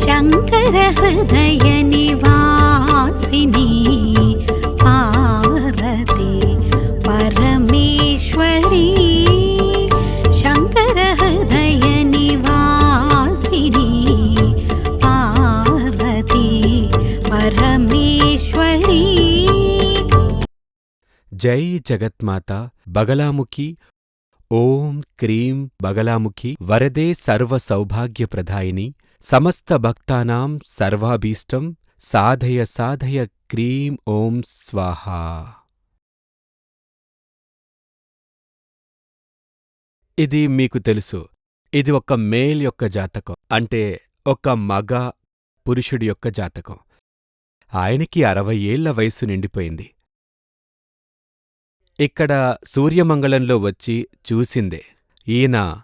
शङ्करवासि जै जगत्माता बगलामुखी। ॐ क्रीं बगलामुखी। वरदे सर्वसौभाग्यप्रदायिनी। సమస్త భక్తానాం సర్వాభీష్టం సాధయ సాధయ క్రీం ఓం స్వాహా. ఇది మీకు తెలుసు. ఇది ఒక మేల్ యొక్క జాతకం. అంటే ఒక మగ పురుషుడి యొక్క జాతకం. ఆయనకి అరవై ఏళ్ళ వయస్సు నిండిపోయింది. ఇక్కడ సూర్యమంగళంలో వచ్చి చూసిందే. ఈయన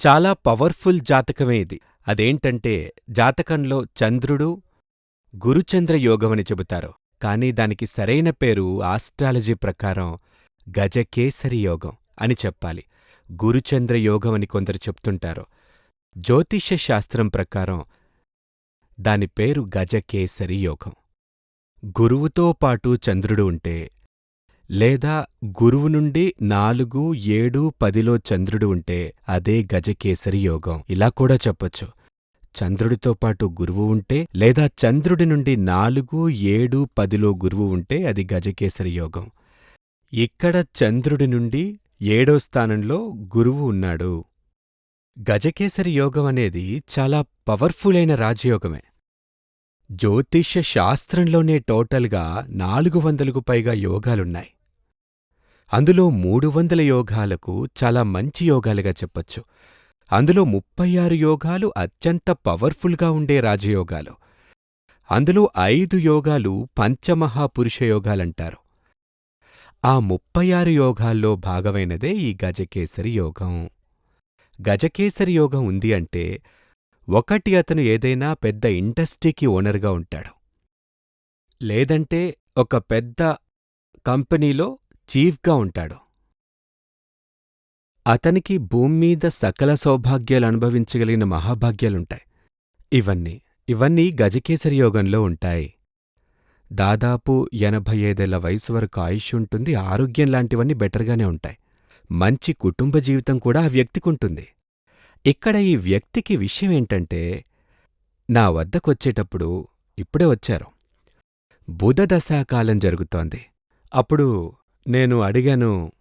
చాలా పవర్ఫుల్ జాతకమే ఇది. అదేంటంటే జాతకంలో చంద్రుడు గురుచంద్ర యోగమని చెబుతారు. కాని దానికి సరైన పేరు ఆస్ట్రాలజీ ప్రకారం గజకేసరి యోగం అని చెప్పాలి. గురుచంద్ర యోగం అని కొందరు చెప్తుంటారు. జ్యోతిష్య శాస్త్రం ప్రకారం దాని పేరు గజకేసరి యోగం. గురువుతో పాటు చంద్రుడు ఉంటే లేదా గురువు నుండి నాలుగు ఏడు పదిలో చంద్రుడు ఉంటే అదే గజకేసరి యోగం. ఇలా కూడా చెప్పొచ్చు. చంద్రుడితో పాటు గురువు ఉంటే లేదా చంద్రుడి నుండి నాలుగు ఏడు పదిలో గురువు ఉంటే అది గజకేసరి యోగం. ఇక్కడ చంద్రుడి నుండి ఏడో స్థానంలో గురువు ఉన్నాడు. గజకేసరి యోగం అనేది చాలా పవర్ఫుల్ అయిన రాజయోగమే. జ్యోతిష్య శాస్త్రంలోనే టోటల్గా నాలుగు వందలకు పైగా యోగాలున్నాయి. అందులో మూడు వందల యోగాలకు చాలా మంచి యోగాలుగా చెప్పొచ్చు. అందులో ముప్పై ఆరు యోగాలు అత్యంత పవర్ఫుల్గా ఉండే రాజయోగాలు. అందులో ఐదు యోగాలు పంచమహాపురుష యోగాలంటారు. ఆ ముప్పై ఆరు యోగాల్లో భాగమైనదే ఈ గజకేసరి యోగం. గజకేసరి యోగం ఉంది అంటే ఒకటి అతను ఏదైనా పెద్ద ఇండస్ట్రీకి ఓనర్గా ఉంటాడు. లేదంటే ఒక పెద్ద కంపెనీలో చీఫ్గా ఉంటాడు. అతనికి భూమ్మీద సకల సౌభాగ్యాలు అనుభవించగలిగిన మహాభాగ్యాలుంటాయి. ఇవన్నీ ఇవన్నీ గజకేసరి యోగంలో ఉంటాయి. దాదాపు ఎనభై ఐదేళ్ళ వయసు వరకు ఆయుష్ ఉంటుంది ఆరోగ్యం లాంటివన్నీ బెటర్గానే ఉంటాయి. మంచి కుటుంబ జీవితం కూడా ఆ వ్యక్తికుంటుంది ఇక్కడ ఈ వ్యక్తికి విషయమేంటంటే నా వద్దకొచ్చేటప్పుడు ఇప్పుడే వచ్చారు. బుధదశాకాలం జరుగుతోంది. అప్పుడు నేను అడిగాను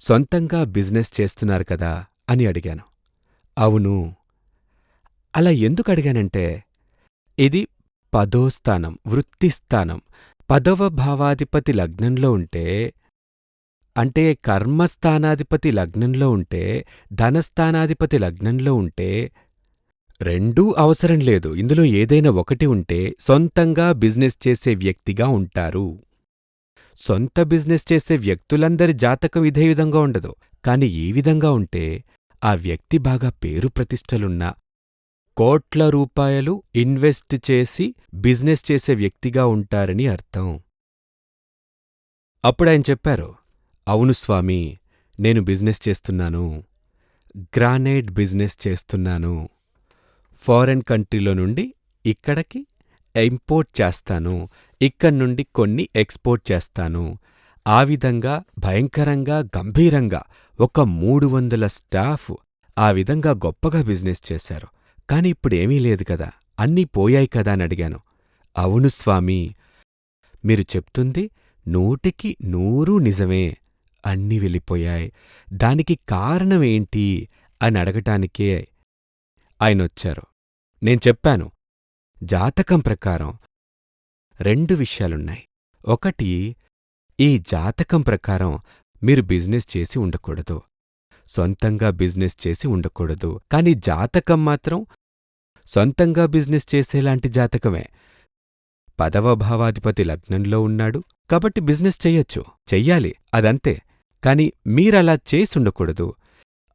సొంతంగా బిజినెస్ చేస్తున్నారు కదా? అని అడిగాను. అవును. అలా ఎందుకు అడిగానంటే ఇది పదో స్థానం వృత్తిస్థానం పదవ భావాధిపతి లగ్నంలో ఉంటే అంటే కర్మస్థానాధిపతి లగ్నంలో ఉంటే ధనస్థానాధిపతి లగ్నంలో ఉంటే రెండూ అవసరం లేదు. ఇందులో ఏదైనా ఒకటి ఉంటే సొంతంగా బిజినెస్ చేసే వ్యక్తిగా ఉంటారు. సొంత బిజినెస్ చేసే వ్యక్తులందరి జాతకం ఇదే విధంగా ఉండదు. కానీ ఈ విధంగా ఉంటే ఆ వ్యక్తి బాగా పేరు ప్రతిష్టలున్న కోట్ల రూపాయలు ఇన్వెస్ట్ చేసి బిజినెస్ చేసే వ్యక్తిగా ఉంటారని అర్థం. అప్పుడాయన చెప్పారు అవును స్వామీ నేను బిజినెస్ చేస్తున్నాను. గ్రానైట్ బిజినెస్ చేస్తున్నాను. ఫారెన్ కంట్రీలో నుండి ఇక్కడికి ఇంపోర్ట్ చేస్తాను. ఇక్కడ్నుండి కొన్ని ఎక్స్పోర్ట్ చేస్తాను. ఆ విధంగా భయంకరంగా గంభీరంగా ఒక మూడు వందల స్టాఫ్ ఆ విధంగా గొప్పగా బిజినెస్ చేశారు. కాని ఇప్పుడేమీ లేదు కదా. అన్నీ పోయాయి కదా అని అడిగాను. అవును స్వామీ. మీరు చెప్తుంది నూటికి నూరు నిజమే. అన్నీ వెళ్ళిపోయాయి. దానికి కారణమేంటి అని అడగటానికే ఆయనొచ్చారు నేను చెప్పాను. జాతకం ప్రకారం రెండు విషయాలున్నాయి. ఒకటి ఈ జాతకం ప్రకారం మీరు బిజినెస్ చేసి ఉండకూడదు. సొంతంగా బిజినెస్ చేసి ఉండకూడదు. కాని జాతకం మాత్రం సొంతంగా బిజినెస్ చేసేలాంటి జాతకమే. పదవ భావాధిపతి లగ్నంలో ఉన్నాడు. కాబట్టి బిజినెస్ చెయ్యొచ్చు చెయ్యాలి. అదంతే. కాని మీరలా చేసుండకూడదు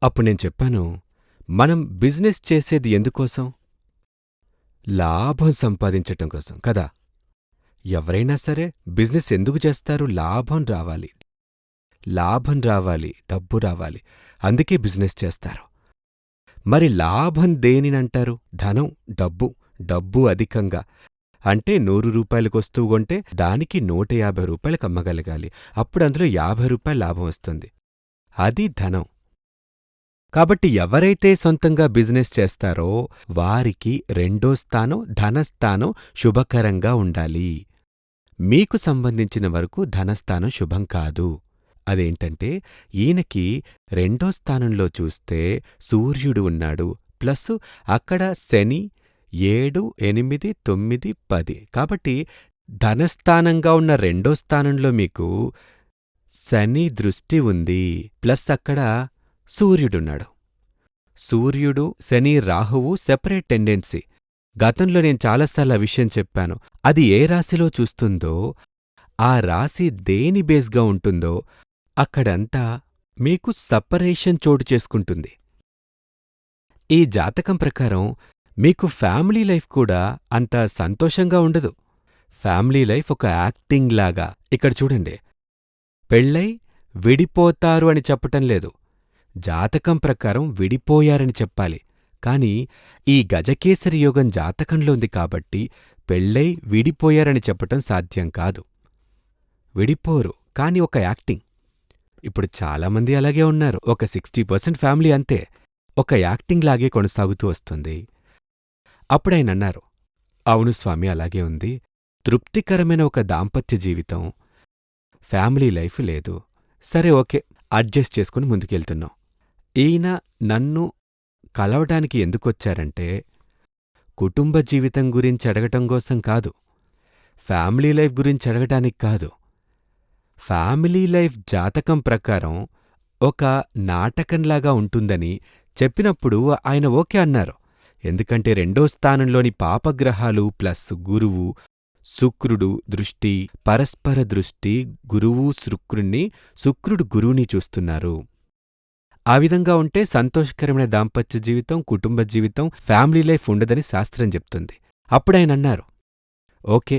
అప్పుడు నేను చెప్పాను మనం బిజినెస్ చేసేది ఎందుకోసం? లాభం సంపాదించటం కోసం కదా? ఎవరైనా సరే బిజినెస్ ఎందుకు చేస్తారు? లాభం రావాలి. లాభం రావాలి డబ్బు రావాలి అందుకే బిజినెస్ చేస్తారు. మరి లాభం దేనినంటారు? ధనం డబ్బు డబ్బు అధికంగా. అంటే నూరు రూపాయలకు కొంటే దానికి నూట యాభై రూపాయలకు అమ్మగలగాలి. అప్పుడు అందులో యాభై రూపాయల లాభం వస్తుంది. అది ధనం. కాబట్టి ఎవరైతే సొంతంగా బిజినెస్ చేస్తారో వారికి రెండో స్థానం ధనస్థానం శుభకరంగా ఉండాలి. మీకు సంబంధించిన వరకు ధనస్థానం శుభం కాదు. అదేంటంటే ఈయనకి రెండో స్థానంలో చూస్తే సూర్యుడు ఉన్నాడు ప్లస్ అక్కడ శని ఏడు ఎనిమిది తొమ్మిది పది. కాబట్టి ధనస్థానంగా ఉన్న రెండో స్థానంలో మీకు శని దృష్టి ఉంది ప్లస్ అక్కడ సూర్యుడున్నాడు. సూర్యుడు శని రాహువు సెపరేట్ టెండెన్సీ గతంలో నేను చాలాసార్లు ఆ విషయం చెప్పాను. అది ఏ రాశిలో చూస్తుందో ఆ రాశి దేని బేస్గా ఉంటుందో అక్కడంతా మీకు సపరేషన్ చోటు చేసుకుంటుంది. ఈ జాతకం ప్రకారం మీకు ఫ్యామిలీ లైఫ్ కూడా అంత సంతోషంగా ఉండదు. ఫ్యామిలీ లైఫ్ ఒక యాక్టింగ్ లాగా. ఇక్కడ చూడండి. పెళ్ళై విడిపోతారు అని చెప్పటం లేదు. జాతకం ప్రకారం విడిపోయారని చెప్పాలి. కాని ఈ గజకేసరి యోగం జాతకంలో ఉంది కాబట్టి పెళ్ళై విడిపోయారని చెప్పటం సాధ్యం కాదు. విడిపోరు కాని ఒక యాక్టింగ్. ఇప్పుడు చాలామంది అలాగే ఉన్నారు. ఒక సిక్స్టీ పర్సెంట్ ఫ్యామిలీ అంతే. ఒక యాక్టింగ్ లాగే కొనసాగుతూ వస్తుంది. అప్పుడాయనన్నారు అవును స్వామి అలాగే ఉంది. తృప్తికరమైన ఒక దాంపత్య జీవితం. ఫ్యామిలీ లైఫ్ లేదు. సరే ఓకే. అడ్జస్ట్ చేసుకుని ముందుకెళ్తున్నాం. ఈయన నన్ను కలవటానికి ఎందుకొచ్చారంటే కుటుంబ జీవితం గురించి అడగటం కోసం కాదు ఫ్యామిలీ లైఫ్ గురించి అడగటానికి కాదు. ఫ్యామిలీ లైఫ్ జాతకం ప్రకారం ఒక నాటకంలాగా ఉంటుందని చెప్పినప్పుడు ఆయన ఓకే అన్నారు. ఎందుకంటే రెండో స్థానంలోని పాపగ్రహాలు ప్లస్ గురువు శుక్రుడు దృష్టి పరస్పర దృష్టి గురువు శుక్రుణ్ణి శుక్రుడు గురువుని చూస్తున్నారు. ఆ విధంగా ఉంటే సంతోషకరమైన దాంపత్య జీవితం కుటుంబ జీవితం ఫ్యామిలీ లైఫ్ ఉండదని శాస్త్రం చెప్తుంది. అప్పుడాయనన్నారు ఓకే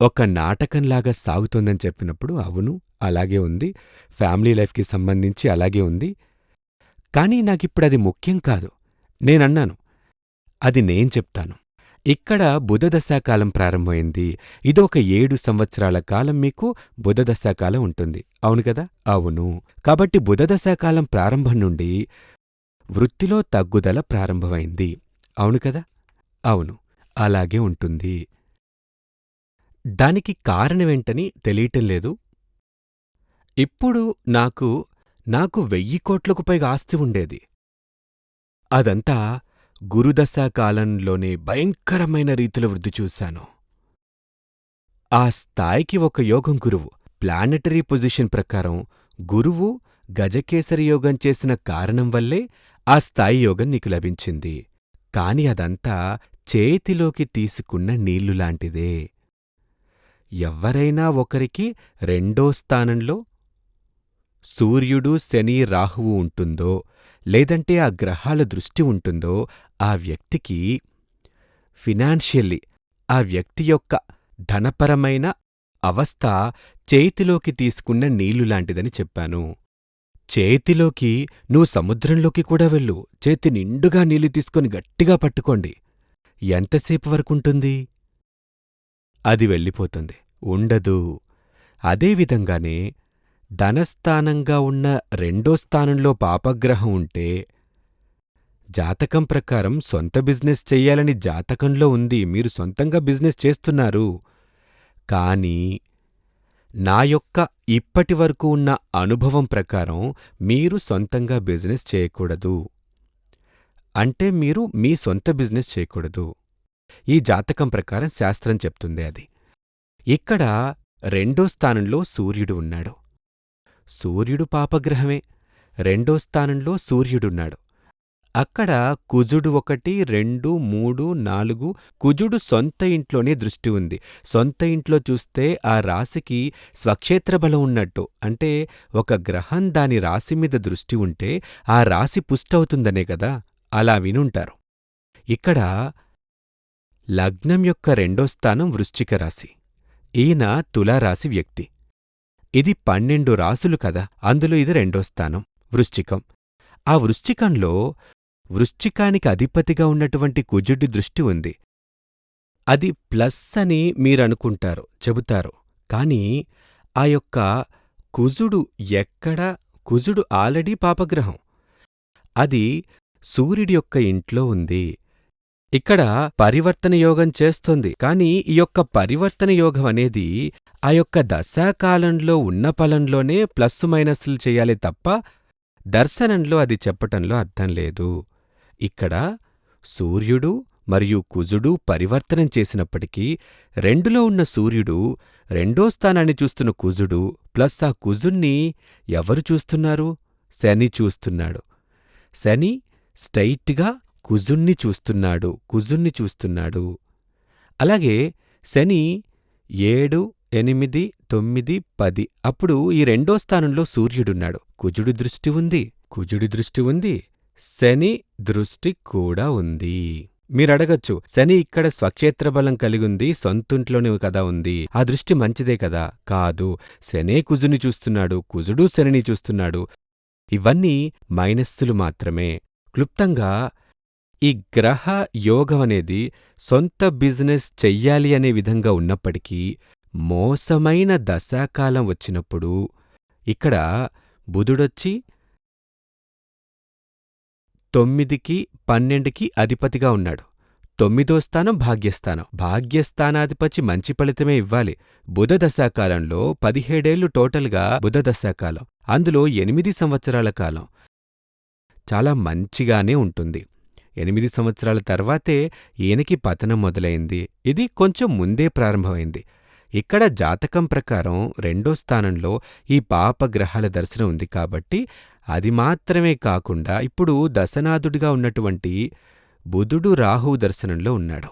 ఒక నాటకంలాగా సాగుతోందని చెప్పినప్పుడు అవును అలాగే ఉంది ఫ్యామిలీ లైఫ్కి సంబంధించి అలాగే ఉంది కానీ నాకిప్పుడది ముఖ్యం కాదు. నేనన్నాను అది నేను చెప్తాను. ఇక్కడ బుధదశాకాలం ప్రారంభమైంది. ఇదొక ఏడు సంవత్సరాల కాలం మీకు బుధదశాకాలం ఉంటుంది. అవును కదా? అవును. కాబట్టి బుధదశాకాలం ప్రారంభం నుండి వృత్తిలో తగ్గుదల ప్రారంభమైంది. అవును కదా? అవును. అలాగే ఉంటుంది. దానికి కారణమేంటని తెలియటం లేదు. ఇప్పుడు నాకు నాకు వెయ్యి కోట్లకు పైగా ఆస్తి ఉండేది. అదంతా గురుదశా కాలంలోనే భయంకరమైన రీతిలో వృద్ధి చూశాను. ఆ స్థాయికి ఒక యోగం గురువు. ప్లానెటరీ పొజిషన్ ప్రకారం గురువు గజకేసరి యోగం చేసిన కారణం వల్లే ఆ స్థాయి యోగం నీకు లభించింది. కాని అదంతా చేతిలోకి తీసుకున్న నీళ్ళులాంటిదే ఎవ్వరైనా ఒకరికి రెండో స్థానంలో సూర్యుడు శని రాహువు ఉంటుందో లేదంటే ఆ గ్రహాల దృష్టి ఉంటుందో ఆ వ్యక్తికి ఫినాన్షియల్లీ ఆ వ్యక్తి యొక్క ధనపరమైన అవస్థ చేతిలోకి తీసుకున్న నీళ్ళులాంటిదని చెప్పాను. చేతిలోకి నువ్వు సముద్రంలోకి కూడా వెళ్ళు. చేతి నిండుగా నీళ్ళు తీసుకొని గట్టిగా పట్టుకోండి. ఎంతసేపు వరకుంటుంది? అది వెళ్ళిపోతుంది. ఉండదు. అదేవిధంగానే ధనస్థానంగా ఉన్న రెండో స్థానంలో పాపగ్రహం ఉంటే జాతకం ప్రకారం సొంత బిజినెస్ చెయ్యాలని జాతకంలో ఉంది. మీరు సొంతంగా బిజినెస్ చేస్తున్నారు. కానీ నా యొక్క ఇప్పటివరకు ఉన్న అనుభవం ప్రకారం మీరు సొంతంగా బిజినెస్ చేయకూడదు. అంటే మీరు మీ సొంత బిజినెస్ చేయకూడదు. ఈ జాతకం ప్రకారం శాస్త్రం చెప్తుంది అది. ఇక్కడ రెండో స్థానంలో సూర్యుడు ఉన్నాడు. సూర్యుడు పాపగ్రహమే. రెండో స్థానంలో సూర్యుడున్నాడు. అక్కడ కుజుడు ఒకటి రెండు మూడు నాలుగు కుజుడు సొంత ఇంట్లోనే దృష్టి ఉంది. సొంత ఇంట్లో చూస్తే ఆ రాశికి స్వక్షేత్ర బలం ఉన్నట్టు. అంటే ఒక గ్రహం దాని రాశి మీద దృష్టి ఉంటే ఆ రాశి పుష్టవుతుందనే కదా. అలా వినుంటారు. ఇక్కడ లగ్నం యొక్క రెండో స్థానం వృశ్చిక రాశి. ఈయన తులారాశి వ్యక్తి. ఇది పన్నెండు రాసులు కదా అందులో ఇది రెండో స్థానం వృశ్చికం. ఆ వృశ్చికంలో వృశ్చికానికి అధిపతిగా ఉన్నటువంటి కుజుడి దృష్టి ఉంది. అది ప్లస్ అని మీరనుకుంటారు చెబుతారు. కాని ఆ యొక్క కుజుడు ఎక్కడ కుజుడు ఆల్రెడీ పాపగ్రహం. అది సూర్యుడి యొక్క ఇంట్లో ఉంది. ఇక్కడ పరివర్తన యోగం చేస్తోంది. కాని ఈ యొక్క పరివర్తన యోగం అనేది ఆ యొక్క దశాకాలంలో ఉన్న ఫలంలోనే ప్లస్ మైనస్లు చేయాలి తప్ప దర్శనంలో అది చెప్పటంలో అర్థం లేదు. ఇక్కడ సూర్యుడు మరియు కుజుడు పరివర్తనం చేసినప్పటికీ రెండులో ఉన్న సూర్యుడు రెండో స్థానాన్ని చూస్తున్న కుజుడు ప్లస్ ఆ కుజుణ్ణి ఎవరు చూస్తున్నారు? శని చూస్తున్నాడు. శని స్టైట్గా కుజుణ్ణి చూస్తున్నాడు కుజుణ్ణి చూస్తున్నాడు. అలాగే శని ఏడు ఎనిమిది తొమ్మిది పది అప్పుడు ఈ రెండో స్థానంలో సూర్యుడున్నాడు. కుజుడి దృష్టి ఉంది కుజుడి దృష్టి ఉంది శని దృష్టి కూడా ఉంది. మీరడగచ్చు శని ఇక్కడ స్వక్షేత్ర బలం కలిగుంది సొంతుంట్లోనే కదా ఉంది ఆ దృష్టి మంచిదే కదా? కాదు శనే కుజుని చూస్తున్నాడు కుజుడు శనిని చూస్తున్నాడు. ఇవన్నీ మైనస్సులు మాత్రమే. క్లుప్తంగా ఈ గ్రహ యోగం అనేది సొంత బిజినెస్ చెయ్యాలి అనే విధంగా ఉన్నప్పటికీ మోసమైన దశాకాలం వచ్చినప్పుడు ఇక్కడ బుధుడొచ్చి తొమ్మిదికి పన్నెండుకి అధిపతిగా ఉన్నాడు. తొమ్మిదో స్థానం భాగ్యస్థానం. భాగ్యస్థానాధిపతి మంచి ఫలితమే ఇవ్వాలి. బుధ దశాకాలంలో పదిహేడేళ్ళు టోటల్గా బుధ దశాకాలం. అందులో ఎనిమిది సంవత్సరాల కాలం. చాలా మంచిగానే ఉంటుంది. ఎనిమిది సంవత్సరాల తర్వాతే ఈయనకి పతనం మొదలైంది. ఇది కొంచెం ముందే ప్రారంభమైంది. ఇక్కడ జాతకం ప్రకారం రెండో స్థానంలో ఈ పాపగ్రహాల దర్శనం ఉంది కాబట్టి అది మాత్రమే కాకుండా ఇప్పుడు దశనాథుడిగా ఉన్నటువంటి బుధుడు రాహువు దర్శనంలో ఉన్నాడు.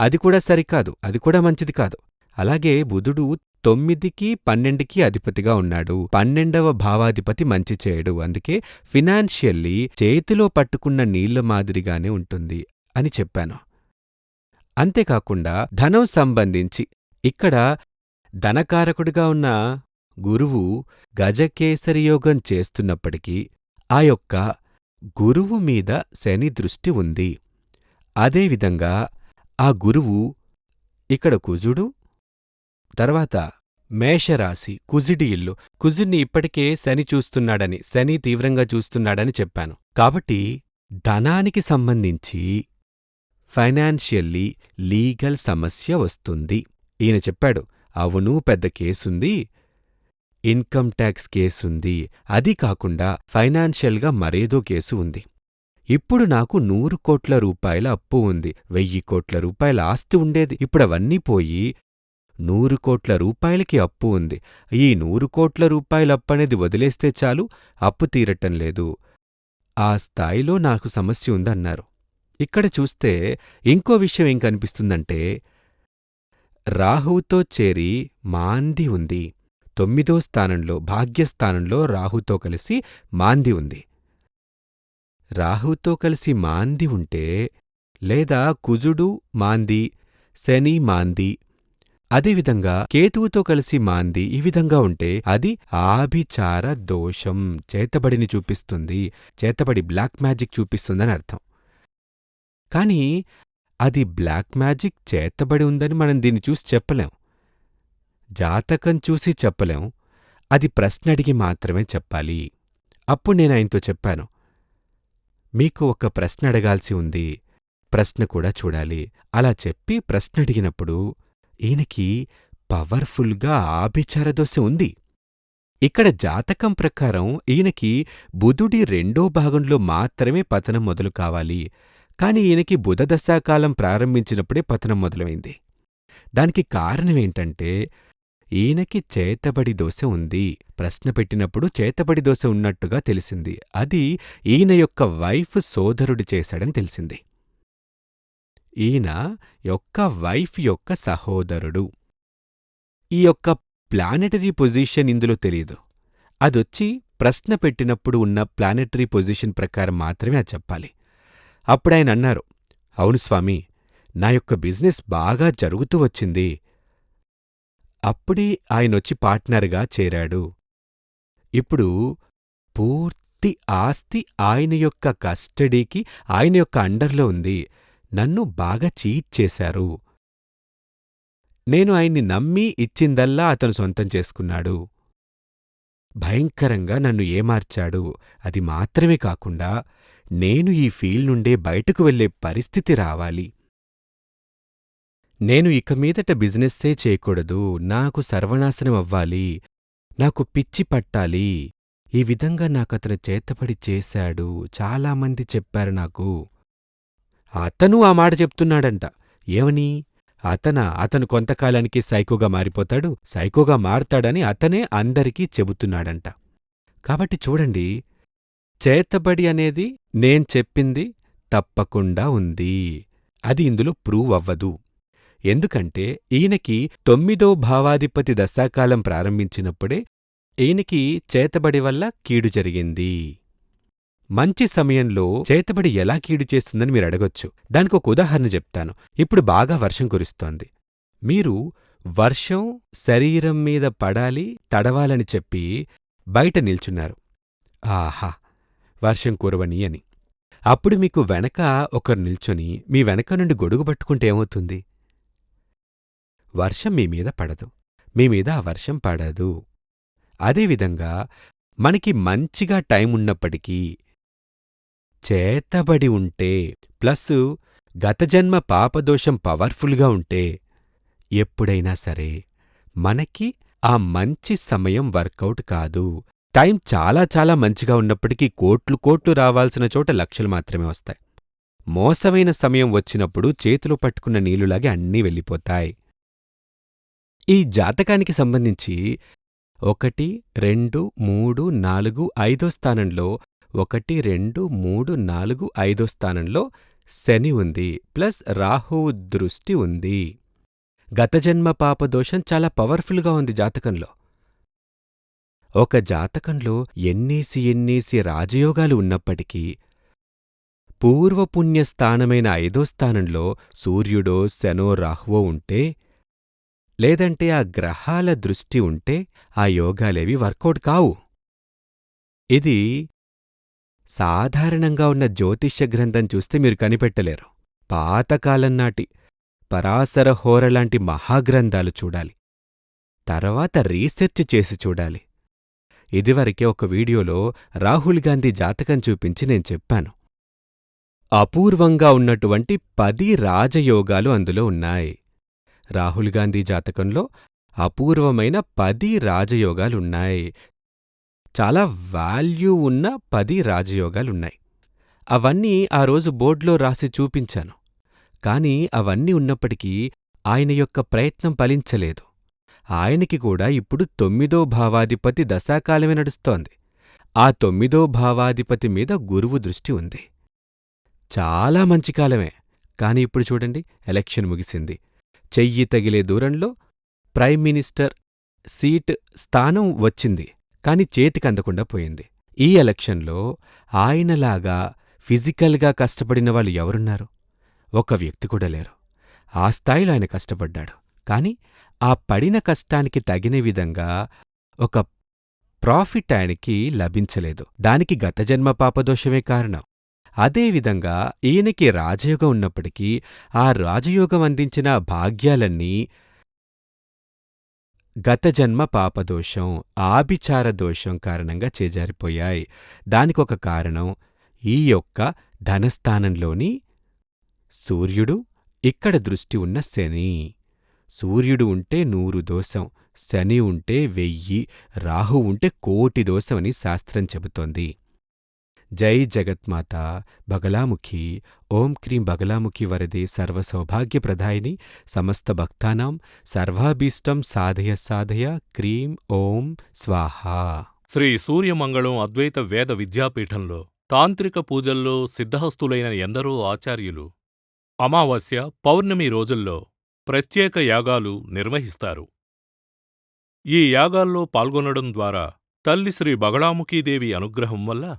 అది కూడా సరికాదు. అది కూడా మంచిది కాదు. అలాగే బుధుడు తొమ్మిదికి పన్నెండుకి అధిపతిగా ఉన్నాడు. పన్నెండవ భావాధిపతి మంచి చేయడు. అందుకే ఫినాన్షియల్లీ చేతిలో పట్టుకున్న నీళ్ళ మాదిరిగానే ఉంటుంది అని చెప్పాను. అంతేకాకుండా ధనం సంబంధించి ఇక్కడ ధనకారకుడిగా ఉన్న గురువు గజకేసరియోగం చేస్తున్నప్పటికీ ఆ యొక్క గురువు మీద శని దృష్టి ఉంది. అదేవిధంగా ఆ గురువు ఇక్కడ కుజుడు తర్వాత మేషరాశి కుజిడి ఇల్లు. కుజుడిని ఇప్పటికే శని చూస్తున్నాడని శని తీవ్రంగా చూస్తున్నాడని చెప్పాను. కాబట్టి ధనానికి సంబంధించి ఫైనాన్షియల్లీ లీగల్ సమస్య వస్తుంది. ఈయన చెప్పాడు అవును పెద్ద కేసుంది. Income tax కేసుంది. అది కాకుండా ఫైనాన్షియల్గా మరేదో కేసు ఉంది. ఇప్పుడు నాకు నూరు కోట్ల రూపాయల అప్పు ఉంది. వెయ్యి కోట్ల రూపాయల ఆస్తి ఉండేది. ఇప్పుడవన్నీ పోయి నూరు కోట్ల రూపాయలకి అప్పు ఉంది. ఈ నూరు కోట్ల రూపాయల అప్పనేది వదిలేస్తే చాలు అప్పు తీరటం లేదు. ఆ స్థాయిలో నాకు సమస్య ఉందన్నారు. ఇక్కడ చూస్తే ఇంకో విషయం ఏం కనిపిస్తుందంటే రాహువుతో చేరి మాంది ఉంది. తొమ్మిదో స్థానంలో భాగ్యస్థానంలో రాహుతో కలిసి మాంది ఉంది. రాహుతో కలిసి మాంది ఉంటే లేదా కుజుడు మాంది శని మాంది అదేవిధంగా కేతువుతో కలిసి మాంది ఈ విధంగా ఉంటే అది ఆభిచార దోషం చేతబడిని చూపిస్తుంది చేతబడి బ్లాక్ మ్యాజిక్ చూపిస్తుందని అర్థం. కాని అది బ్లాక్ మ్యాజిక్ చేతబడి ఉందని మనం దీన్ని చూసి చెప్పలేం. జాతకం చూసి చెప్పలేం. అది ప్రశ్న అడిగి మాత్రమే చెప్పాలి. అప్పుడు నేను ఆయనతో చెప్పాను. మీకు ఒక ప్రశ్న అడగాల్సి ఉంది. ప్రశ్న కూడా చూడాలి. అలా చెప్పి ప్రశ్న అడిగినప్పుడు ఈయనకి పవర్ఫుల్గా ఆభిచార దోశ ఉంది. ఇక్కడ జాతకం ప్రకారం ఈయనకి బుధుడి రెండో భాగంలో మాత్రమే పతనం మొదలు కావాలి. కాని ఈయనకి బుధదశాకాలం ప్రారంభించినప్పుడే పతనం మొదలైంది. దానికి కారణమేంటంటే ఈయనకి చేతబడి దోశ ఉంది. ప్రశ్న పెట్టినప్పుడు చేతబడి దోశ ఉన్నట్టుగా తెలిసింది. అది ఈయన యొక్క వైఫ్ సోదరుడు చేశాడని తెలిసింది. ఈయన యొక్క వైఫ్ యొక్క సహోదరుడు. ఈ యొక్క ప్లానెటరీ పొజిషన్ ఇందులో తెలియదు. అదొచ్చి ప్రశ్న పెట్టినప్పుడు ఉన్న ప్లానెటరీ పొజిషన్ ప్రకారం మాత్రమే అది చెప్పాలి. అప్పుడాయన అన్నారు అవును స్వామి నా యొక్క బిజినెస్ బాగా జరుగుతూ వచ్చింది అప్పుడే ఆయనొచ్చి పార్ట్నర్గా చేరాడు. ఇప్పుడు పూర్తి పూర్తి ఆస్తి ఆయన యొక్క కస్టడీకి ఆయన యొక్క అండర్లో ఉంది. నన్ను బాగా చీట్ చేశారు. నేను ఆయన్ని నమ్మి ఇచ్చిందల్లా అతను సొంతం చేసుకున్నాడు. భయంకరంగా నన్ను ఏమార్చాడు. అది మాత్రమే కాకుండా నేను ఈ ఫీల్డ్ నుండే బయటకు వెళ్ళే పరిస్థితి రావాలి. నేను ఇక మీదట బిజినెస్సే చేయకూడదు. నాకు సర్వనాశనం అవ్వాలి. నాకు పిచ్చి పట్టాలి. ఈ విధంగా నాకతను చేతపడి చేశాడు. చాలామంది చెప్పారు నాకు. అతను ఆ మాట చెప్తున్నాడంట. ఏమని? అతన అతను కొంతకాలానికి సైకోగా మారిపోతాడు సైకోగా మారతాడని అతనే అందరికీ చెబుతున్నాడంట. కాబట్టి చూడండి చేతబడి అనేది నేను చెప్పింది తప్పకుండా ఉంది. అది ఇందులో ప్రూవ్ అవ్వదు. ఎందుకంటే ఈయనకి తొమ్మిదో భావాధిపతి దశాకాలం ప్రారంభించినప్పుడే ఈయనకి చేతబడి వల్ల కీడు జరిగింది. మంచి సమయంలో చేతబడి ఎలా కీడు చేస్తుందని మీరు అడగొచ్చు. దానికి ఒక ఉదాహరణ చెప్తాను. ఇప్పుడు బాగా వర్షం కురుస్తోంది. మీరు వర్షం శరీరం మీద పడాలి తడవాలని చెప్పి బయట నిల్చున్నారు. ఆహా! వర్షం కురవని అని. అప్పుడు మీకు వెనక ఒకరు నిల్చొని మీ వెనక నుండి గొడుగు పట్టుకుంటే ఏమవుతుంది? వర్షం మీ మీద పడదు. మీ మీద ఆ వర్షం పడదు. అదేవిధంగా మనకి మంచిగా టైం ఉన్నప్పటికీ చేతబడి ఉంటే ప్లస్ గతజన్మ పాపదోషం పవర్ఫుల్గా ఉంటే ఎప్పుడైనా సరే మనకి ఆ మంచి సమయం వర్కౌట్ కాదు. టైం చాలా చాలా మంచిగా ఉన్నప్పటికీ కోట్లు కోట్లు రావాల్సిన చోట లక్షలు మాత్రమే వస్తాయి. మోసమైన సమయం వచ్చినప్పుడు చేతిలో పట్టుకున్న నీళ్ళులాగే అన్నీ వెళ్ళిపోతాయి. ఈ జాతకానికి సంబంధించి ఒకటి రెండు మూడు నాలుగు ఐదో స్థానంలో ఒకటి రెండు మూడు నాలుగు ఐదో స్థానంలో శని ఉంది ప్లస్ రాహువు దృష్టి ఉంది. గతజన్మ పాపదోషం చాలా పవర్ఫుల్గా ఉంది జాతకంలో. ఒక జాతకంలో ఎన్నేసి ఎన్నేసి రాజయోగాలు ఉన్నప్పటికీ పూర్వపుణ్య స్థానమైన ఐదో స్థానంలో సూర్యుడో శనో రాహువో ఉంటే లేదంటే ఆ గ్రహాల దృష్టి ఉంటే ఆ యోగాలేవి వర్కౌట్ కావు. ఇది సాధారణంగా ఉన్న జ్యోతిష్య గ్రంథం చూస్తే మీరు కనిపెట్టలేరు. పాతకాలం నాటి పరాశర హోరలాంటి మహాగ్రంథాలు చూడాలి. తర్వాత రీసెర్చ్ చేసి చూడాలి. ఇదివరకే ఒక వీడియోలో రాహుల్ గాంధీ జాతకం చూపించి నేను చెప్పాను. అపూర్వంగా ఉన్నటువంటి పది రాజయోగాలు అందులో ఉన్నాయి. రాహుల్ గాంధీ జాతకంలో అపూర్వమైన పది రాజయోగాలున్నాయి చాలా వాల్యూ ఉన్న పది రాజయోగాలున్నాయి. అవన్నీ ఆ రోజు బోర్డులో రాసి చూపించాను. కాని అవన్నీ ఉన్నప్పటికీ ఆయన యొక్క ప్రయత్నం ఫలించలేదు. ఆయనకి కూడా ఇప్పుడు తొమ్మిదో భావాధిపతి దశాకాలమే నడుస్తోంది. ఆ తొమ్మిదో భావాధిపతి మీద గురువు దృష్టి ఉంది. చాలా మంచి కాలమే. కాని ఇప్పుడు చూడండి ఎలక్షన్ ముగిసింది. చెయ్యి తగిలే దూరంలో ప్రైమ్ మినిస్టర్ సీట్ స్థానం వచ్చింది. కాని చేతికందకుండా పోయింది. ఈ ఎలక్షన్లో ఆయనలాగా ఫిజికల్గా కష్టపడిన వాళ్ళు ఎవరున్నారు? ఒక్క వ్యక్తి కూడా లేరు. ఆ స్థాయిలో ఆయన కష్టపడ్డాడు. కాని ఆ పడిన కష్టానికి తగిన విధంగా ఒక ప్రాఫిట్ ఆయనకి లభించలేదు. దానికి గత జన్మ పాపదోషమే కారణం. అదేవిధంగా ఈయనకి రాజయోగం ఉన్నప్పటికీ ఆ రాజయోగం అందించిన భాగ్యాలన్నీ గత జన్మ పాపదోషం ఆభిచార దోషం కారణంగా చేజారిపోయాయి. దానికొక కారణం ఈ యొక్క ధనస్థానంలోని సూర్యుడు ఇక్కడ దృష్టి ఉన్న శని. సూర్యుడు ఉంటే నూరు దోషం శని ఉంటే వెయ్యి రాహు ఉంటే కోటి దోషమని శాస్త్రం చెబుతోంది. జై జగత్మాత బగలాముఖి. ఓం క్రీం బగలాముఖి వరదే సర్వసౌభాగ్యప్రదాయిని సమస్త భక్తానాం సర్వాభీష్టం సాధయ సాధయ క్రీం ఓం స్వాహా. శ్రీ సూర్యమంగళం అద్వైత వేద విద్యాపీఠంలో తాంత్రిక పూజల్లో సిద్ధహస్తులైన ఎందరో ఆచార్యులు అమావాస్య పౌర్ణమి రోజుల్లో ప్రత్యేక యాగాలు నిర్వహిస్తారు. ఈ యాగాల్లో పాల్గొనడం ద్వారా తల్లి శ్రీ బగళాముఖీదేవి అనుగ్రహం వల్ల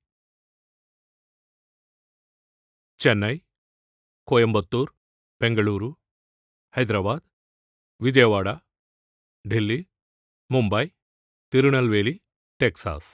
చెన్నై కోయంబత్తూర్ బెంగళూరు హైదరాబాద్ విజయవాడ ఢిల్లీ ముంబై తిరునల్వేలి టెక్సాస్.